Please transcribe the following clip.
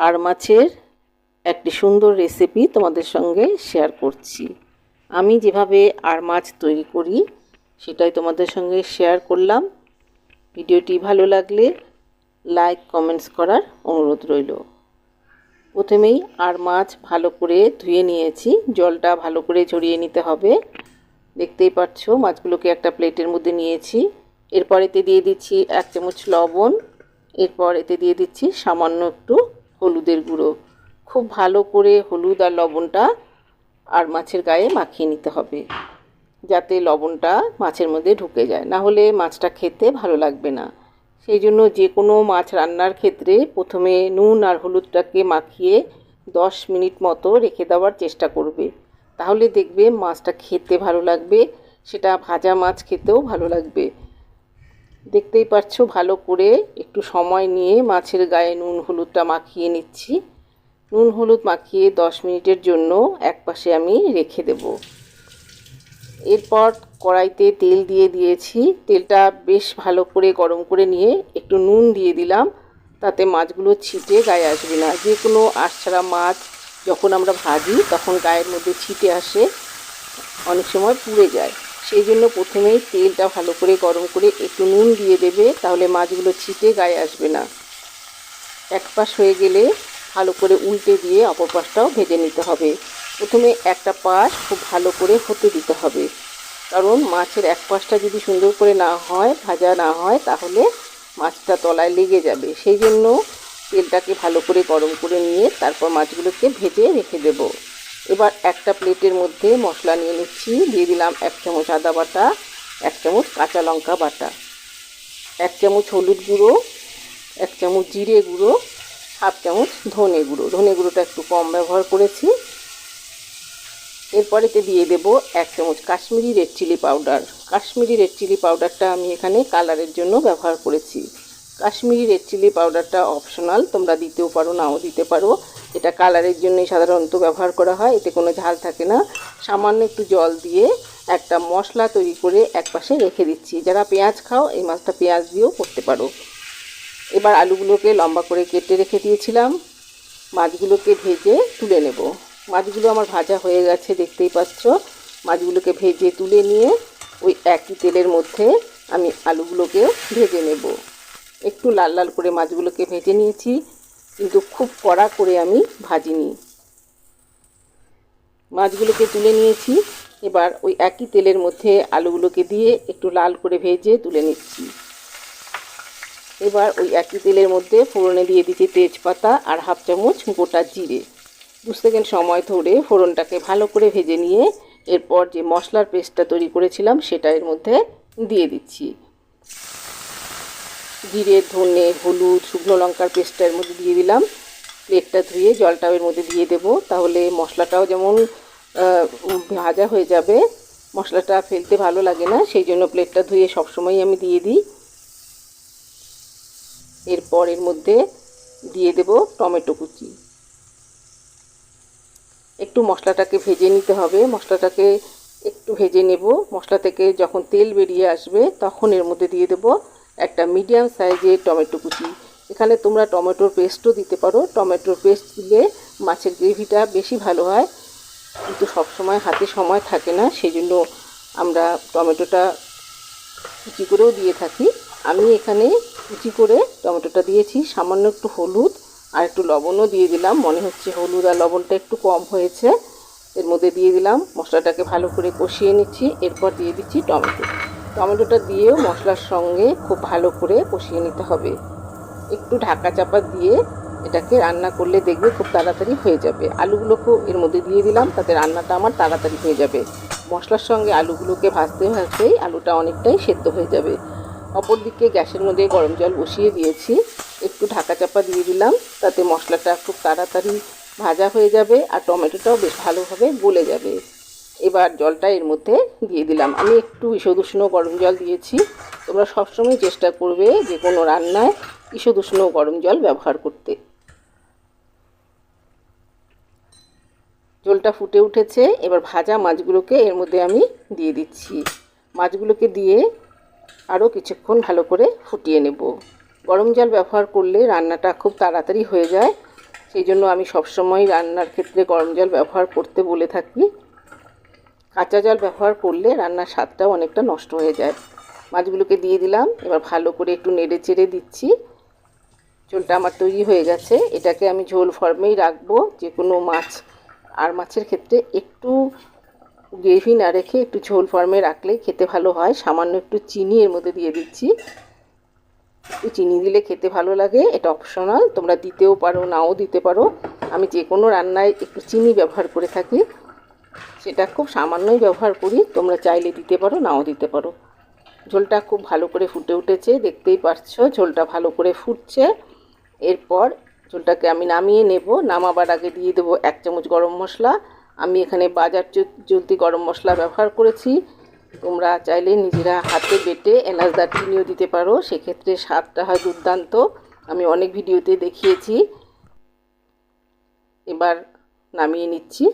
আর মাছের একটি সুন্দর রেসিপি তোমাদের সঙ্গে শেয়ার করছি। আমি যেভাবে আর মাছ তৈরি করি, সেটাই তোমাদের সঙ্গে শেয়ার করলাম। ভিডিওটি ভালো লাগলে লাইক কমেন্টস করার অনুরোধ রইল। প্রথমেই আর মাছ ভালো করে ধুয়ে নিয়েছি। জলটা ভালো করে ঝরিয়ে নিতে হবে। দেখতেই পাচ্ছ, মাছগুলোকে একটা প্লেটের মধ্যে নিয়েছি। এরপর এতে দিয়ে দিচ্ছি এক চামচ লবণ। এরপর এতে দিয়ে দিচ্ছি সামান্য একটু হলুদের গুঁড়ো। খুব ভালো করে হলুদ আর লবণটা আর মাছের গায়ে মাখিয়ে নিতে হবে, যাতে লবণটা মাছের মধ্যে ঢুকে যায়। না হলে মাছটা খেতে ভালো লাগবে না। সেই জন্য যে কোনো মাছ রান্নার ক্ষেত্রে প্রথমে নুন আর হলুদটাকে মাখিয়ে দশ মিনিট মতো রেখে দেওয়ার চেষ্টা করবে। তাহলে দেখবে মাছটা খেতে ভালো লাগবে, সেটা ভাজা মাছ খেতেও ভালো লাগবে। দেখতেই পাচ্ছ ভালো করে একটু সময় নিয়ে মাছের গায়ে নুন হলুদটা মাখিয়ে নিচ্ছি। নুন হলুদ মাখিয়ে দশ মিনিটের জন্য একপাশে আমি রেখে দেব। এরপর কড়াইতে তেল দিয়ে দিয়েছি। তেলটা বেশ ভালো করে গরম করে নিয়ে একটু নুন দিয়ে দিলাম। তাতে মাছগুলো ছিটে গায়ে আসবে না। যে কোনো আশছাড়া মাছ যখন আমরা ভাজি, তখন গায়ের মধ্যে ছিটে আসে, অনেক সময় পুড়ে যায়। সেই জন্য প্রথমেই তেলটা ভালো করে গরম করে একটু নুন দিয়ে দেবে, তাহলে মাছগুলো ছিটে গায়ে আসবে না। এক পাশ হয়ে গেলে ভালো করে উল্টে দিয়ে অপর পাশটাও ভেজে নিতে হবে। প্রথমে একটা পাশ খুব ভালো করে হতে দিতে হবে। কারণ মাছের এক পাশটা যদি সুন্দর করে না হয়, ভাজা না হয়, তাহলে মাছটা তলায় লেগে যাবে। সেই জন্য তেলটাকে ভালো করে গরম করে নিয়ে তারপর মাছগুলোকে ভেজে রেখে দেব। এবার একটা প্লেটের মধ্যে মশলা নিয়ে নিচ্ছি। দিয়ে দিলাম এক চামচ আদা বাটা, এক চামচ কাঁচা লঙ্কা বাটা, এক চামচ হলুদ গুঁড়ো, এক চামচ জিরে গুঁড়ো, হাফ চামচ ধনে গুঁড়ো। ধনে গুঁড়োটা একটু কম ব্যবহার করেছি। এরপরেতে দিয়ে দেব এক চামচ Kashmiri red chilli powder. Kashmiri red chilli পাউডারটা আমি এখানে কালারের জন্য ব্যবহার করেছি। কাশ্মীরি রেড চিলি পাউডারটা অপশনাল তোমরা দিতেও পারো, নাও দিতে পারো। এটা কালারের জন্যই সাধারণত ব্যবহার করা হয়, এতে কোনো ঝাল থাকে না। সামান্য একটু জল দিয়ে একটা মশলা তৈরি করে একপাশে রেখে দিচ্ছি। যারা পেঁয়াজ খাও, এই মাছটা পেঁয়াজ দিয়েও করতে পারো। এবার আলুগুলোকে লম্বা করে কেটে রেখে দিয়েছিলাম। মাছগুলোকে ভেজে তুলে নেব। মাছগুলো আমার ভাজা হয়ে গেছে, দেখতেই পাচ্ছ। মাছগুলোকে ভেজে তুলে নিয়ে ওই একই তেলের মধ্যে আমি আলুগুলোকেও ভেজে নেব। একটু লাল লাল করে মাছগুলোকে ভেজে নিয়েছি, কিন্তু খুব কড়া করে আমি ভাজিনি। মাছগুলোকে তুলে নিয়েছি, এবার ওই একই তেলের মধ্যে আলুগুলোকে দিয়ে একটু লাল করে ভেজে তুলে নিচ্ছি। এবার ওই একই তেলের মধ্যে ফোড়নে দিয়ে দিচ্ছি তেজপাতা আর হাফ চামচ গোটা জিরে। দু সেকেন্ড সময় ধরে ফোড়নটাকে ভালো করে ভেজে নিয়ে এরপর যে মশলার পেস্টটা তৈরি করেছিলাম সেটা এর মধ্যে দিয়ে দিচ্ছি। জিরে, ধনে, হলুদ, শুকনো লঙ্কার পেস্টটা এর মধ্যে দিয়ে দিলাম। প্লেটটা ধুয়ে জলটাও এর মধ্যে দিয়ে দেবো। তাহলে মশলাটাও যেমন ভাজা হয়ে যাবে, মশলাটা ফেলতে ভালো লাগে না, সেই জন্য প্লেটটা ধুয়ে সবসময় আমি দিয়ে দিই। এরপর এর মধ্যে দিয়ে দেব টমেটো কুচি। একটু মশলাটাকে ভেজে নিতে হবে। মশলাটাকে একটু ভেজে নেব। মশলা থেকে যখন তেল বেরিয়ে আসবে, তখন এর মধ্যে দিয়ে দেব একটা মিডিয়াম সাইজের টমেটো কুচি। এখানে তোমরা টমেটোর পেস্টও দিতে পারো। টমেটোর পেস্ট দিলে মাছের গ্রেভিটা বেশি ভালো হয়। কিন্তু সব সময় হাতে সময় থাকে না সেই জন্য আমরা টমেটোটা কুচি করেও দিয়ে থাকি। আমি এখানে কুচি করে টমেটোটা দিয়েছি। সামান্য একটু হলুদ আর একটু লবণও দিয়ে দিলাম। মনে হচ্ছে হলুদ আর লবণটা একটু কম হয়েছে। এর মধ্যে দিয়ে দিলাম। মশলাটাকে ভালো করে কষিয়ে নিচ্ছি। এরপর দিয়ে দিচ্ছি টমেটো। টমেটোটা দিয়েও মশলার সঙ্গে খুব ভালো করে কষিয়ে নিতে হবে। একটু ঢাকা চাপা দিয়ে এটাকে রান্না করলে দেখবে খুব তাড়াতাড়ি হয়ে যাবে। আলুগুলোকেও এর মধ্যে দিয়ে দিলাম, তাতে রান্নাটা আমার তাড়াতাড়ি হয়ে যাবে। মশলার সঙ্গে আলুগুলোকে ভাজতে ভাজতেই আলুটা অনেকটাই সেদ্ধ হয়ে যাবে। অপরদিকে গ্যাসের মধ্যে গরম জল বসিয়ে দিয়েছি। একটু ঢাকা চাপা দিয়ে দিলাম, তাতে মশলাটা খুব তাড়াতাড়ি ভাজা হয়ে যাবে আর টমেটোটাও বেশ ভালোভাবে গলে যাবে। এবার জলটা এর মধ্যে দিয়ে দিলাম। আমি একটু ঈষদুষ্ণ গরম জল দিয়েছি। তোমরা সবসময় চেষ্টা করবে যে কোনো রান্নায় ঈষদুষ্ণ গরম জল ব্যবহার করতে। জলটা ফুটে উঠেছে। এবার ভাজা মাছগুলোকে এর মধ্যে আমি দিয়ে দিচ্ছি। মাছগুলোকে দিয়ে আরও কিছুক্ষণ ভালো করে ফুটিয়ে নেব। গরম জল ব্যবহার করলে রান্নাটা খুব তাড়াতাড়ি হয়ে যায়। সেই জন্য আমি সবসময় রান্নার ক্ষেত্রে গরম জল ব্যবহার করতে বলে থাকি। কাঁচা জল ব্যবহার করলে রান্নার স্বাদটাও অনেকটা নষ্ট হয়ে যায়। মাছগুলোকে দিয়ে দিলাম, এবার ভালো করে একটু নেড়ে চেড়ে দিচ্ছি। ঝোলটা আমার তৈরি হয়ে গেছে, এটাকে আমি ঝোল ফর্মেই রাখব। যে কোনো মাছ, আর মাছের ক্ষেত্রে একটু গ্রেভি না রেখে একটু ঝোল ফর্মে রাখলে খেতে ভালো হয়। সামান্য একটু চিনি এর মধ্যে দিয়ে দিচ্ছি। একটু চিনি দিলে খেতে ভালো লাগে, এটা অপশনাল তোমরা দিতেও পারো, নাও দিতে পারো। আমি যে কোনো রান্নায় একটু চিনি ব্যবহার করে থাকি। সেটা খুব সামান্যই ব্যবহার করি। তোমরা চাইলে দিতে পারো, নাও দিতে পারো। ঝোলটা খুব ভালো করে ফুটে উঠেছে, দেখতেই পাচ্ছ ঝোলটা ভালো করে ফুটছে। এরপর ঝোলটাকে আমি নামিয়ে নেব। নামাবার আগে দিয়ে দেবো এক চামচ গরম মশলা। আমি এখানে বাজার চলতি গরম মশলা ব্যবহার করেছি। তোমরা চাইলে নিজেরা হাতে বেটে এলাচ দারচিনিও দিতে পারো। সেক্ষেত্রে স্বাদটা হয় দুর্দান্ত। আমি অনেক ভিডিওতে দেখিয়েছি। এবার নামিয়ে নিচ্ছি।